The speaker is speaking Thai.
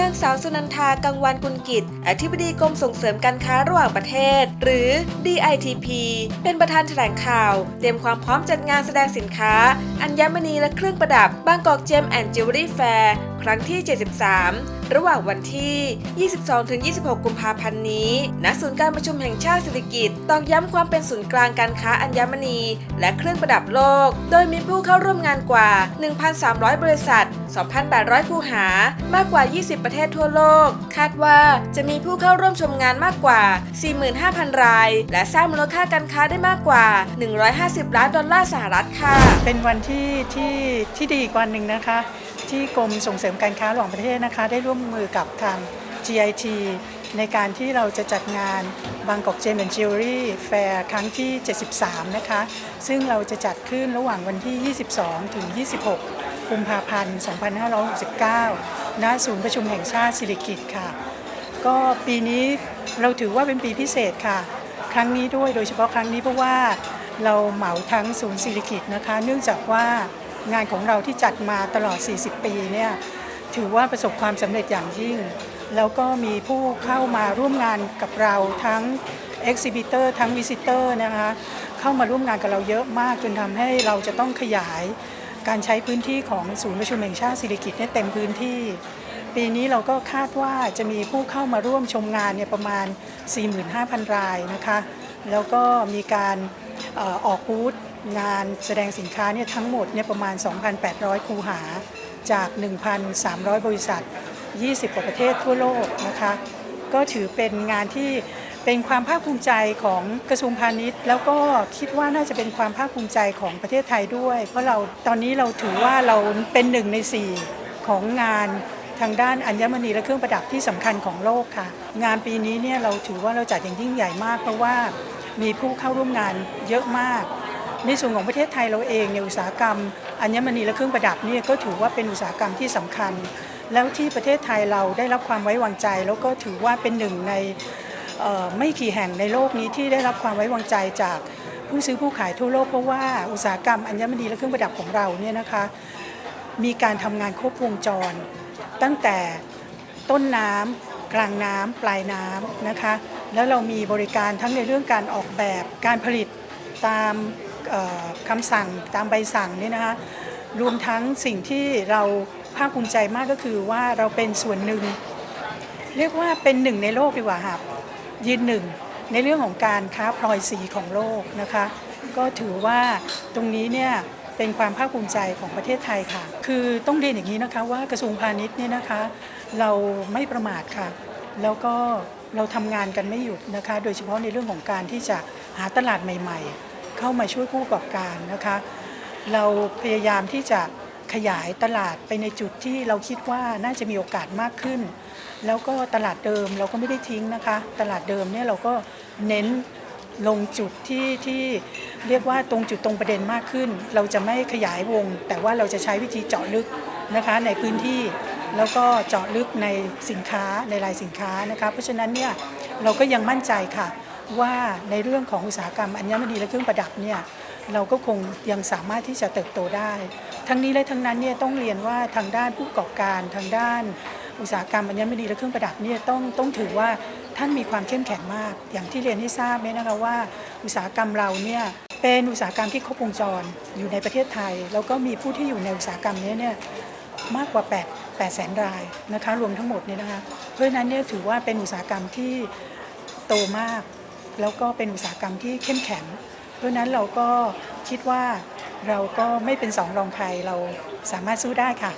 นางสาวสุนันทากังวันกุลกิจ อธิบดีกรมส่งเสริมการค้าระหว่างประเทศ หรือ DITP เป็นประธานแถลงข่าว เตรียมความพร้อมจัดงานแสดงสินค้า อัญมณีและเครื่องประดับบางกอกเจมแอนด์จิวเวลรี่แฟร์ รั้งที่ 73 ระหว่างวันที่ 22-26 กุมภาพันธ์นี้ณศูนย์การประชุมแห่งชาติเศรษฐกิจตอกย้ำความเป็นศูนย์กลางการค้าอัญมณี และเครื่องประดับโลก โดยมีผู้เข้าร่วมงานกว่า 1,300 บริษัท 2,800 คูหามากกว่า 20 ประเทศทั่วโลก คาดว่าจะมีผู้เข้าร่วมชมงานมากกว่า 45,000 ราย และสร้างมูลค่าการค้าได้มากกว่า 150 ล้านดอลลาร์สหรัฐค่ะ เป็นวันที่ที่ที่ดีกวันหนึ่งนะคะ ที่กรมส่งเสริมการค้าระหว่างประเทศนะคะ ได้ร่วมมือกับทาง GIT ในการที่เราจะจัดงานบางกอกเจมส์จิวเวลรี่แฟร์ครั้งที่ 73 นะคะ ซึ่งเราจะจัดขึ้นระหว่างวันที่ 22 ถึง 26 กุมภาพันธ์ 2569 ณ ศูนย์ประชุมแห่งชาติสิริกิติ์ค่ะ ก็ปีนี้เราถือว่าเป็นปีพิเศษค่ะ ครั้งนี้ด้วยโดยเฉพาะครั้งนี้เพราะว่าเราเหมาทั้งศูนย์ศิริกิติ์นะคะ เนื่องจากว่า งานของเราที่จัดมาตลอด 40 ปีเนี่ยถือว่าประสบความสำเร็จอย่างยิ่ง แล้วก็มีผู้เข้ามาร่วมงานกับเราทั้ง Exhibitor ทั้ง Visitor นะคะเข้ามาร่วมงานกับเราเยอะมาก จนทำให้เราจะต้องขยายการใช้พื้นที่ของศูนย์ประชุมแห่งชาติศิริกิตเนี่ยเต็มพื้นที่ ปีนี้เราก็คาดว่าจะมีผู้เข้ามาร่วมชมงานเนี่ยประมาณ 45,000 รายนะคะ แล้วก็มีการออกบูธงานแสดงสินค้าเนี่ยทั้งหมดเนี่ยประมาณ 2,800 คูหาจาก 1,300 บริษัท 20 กว่าประเทศทั่วโลกนะคะ ก็ถือเป็นงานที่เป็นความภาคภูมิใจของกระทรวงพาณิชย์ แล้วก็คิดว่าน่าจะเป็นความภาคภูมิใจของประเทศไทยด้วย เพราะเราตอนนี้เราถือว่าเราเป็นหนึ่งในสี่ของงาน ทางด้านอัญมณีและเครื่องประดับที่สำคัญของโลกค่ะ งานปีนี้เนี่ยเราถือว่าเราจัดอย่างยิ่งใหญ่มาก เพราะว่ามีผู้เข้าร่วมงานเยอะมาก ในส่วนของประเทศไทยเราเองเนี่ยอุตสาหกรรมอัญมณีและเครื่องประดับเนี่ยก็ถือว่าเป็นอุตสาหกรรมที่สำคัญ แล้วที่ประเทศไทยเราได้รับความไว้วางใจ แล้วก็ถือว่าเป็นหนึ่งในไม่กี่แห่งในโลกนี้ที่ได้รับความไว้วางใจจากผู้ซื้อผู้ขายทั่วโลกเพราะว่าอุตสาหกรรมอัญมณีและเครื่องประดับของเราเนี่ยนะคะ มีการทำงานครบวงจร ตั้งแต่ต้นน้ำกลางน้ำปลายน้ำนะคะ แล้วเรามีบริการทั้งในเรื่องการออกแบบการผลิตตามคำสั่งตามใบสั่งเนี่ยนะคะรวมทั้งสิ่งที่เราภาคภูมิใจมากก็คือว่าเราเป็นส่วนหนึ่ง เรียกว่าเป็นหนึ่งในโลกดีกว่าครับยืนหนึ่งในเรื่องของการค้าพลอยสีของโลกนะคะ ก็ถือว่าตรงนี้เนี่ย เป็นความภาคภูมิใจของประเทศไทยค่ะ คือต้องเรียนอย่างนี้นะคะว่ากระทรวงพาณิชย์เนี่ยนะคะ เราไม่ประมาทค่ะ แล้วก็เราทำงานกันไม่หยุดนะคะ โดยเฉพาะในเรื่องของการที่จะหาตลาดใหม่ ๆ เข้ามาช่วยผู้ประกอบการนะคะ เราพยายามที่จะขยายตลาดไปในจุดที่เราคิดว่าน่าจะมีโอกาสมากขึ้น แล้วก็ตลาดเดิมเราก็ไม่ได้ทิ้งนะคะ ตลาดเดิมเนี่ยเราก็เน้นลงจุดที่ที่ เรียกว่าตรงจุดตรงประเด็นมากขึ้น เราจะไม่ขยายวง แต่ว่าเราจะใช้วิธีเจาะลึกนะคะในพื้นที่แล้วก็เจาะลึกในสินค้าในรายสินค้านะคะเพราะฉะนั้นเนี่ยเราก็ยังมั่นใจค่ะ ว่าในเรื่องของอุตสาหกรรมอัญมณีและเครื่องประดับเนี่ยเราก็คงยังสามารถที่จะเติบโตได้ ทั้งนี้และทั้งนั้นเนี่ยต้องเรียนว่าทางด้านผู้ประกอบการทางด้านอุตสาหกรรมอัญมณีและเครื่องประดับเนี่ยต้องต้องถือว่า ท่านมีความเข้มแข็งมาก อย่างที่เรียนให้ทราบเนี่ยนะคะว่า อุตสาหกรรมเราเนี่ยเป็นอุตสาหกรรมที่ครบวงจรอยู่ในประเทศไทย แล้วก็มีผู้ที่อยู่ในอุตสาหกรรมนี้เนี่ยมากกว่า 8 8แสนรายนะคะรวมทั้งหมดเนี่ยนะคะเพราะฉะนั้นเนี่ยถือว่าเป็นอุตสาหกรรมที่โตมาก แล้วก็เป็นอุตสาหกรรมที่เข้มแข็ง เพราะฉะนั้นเราก็คิดว่าเราก็ไม่เป็นสองรองใครเราสามารถสู้ได้ค่ะ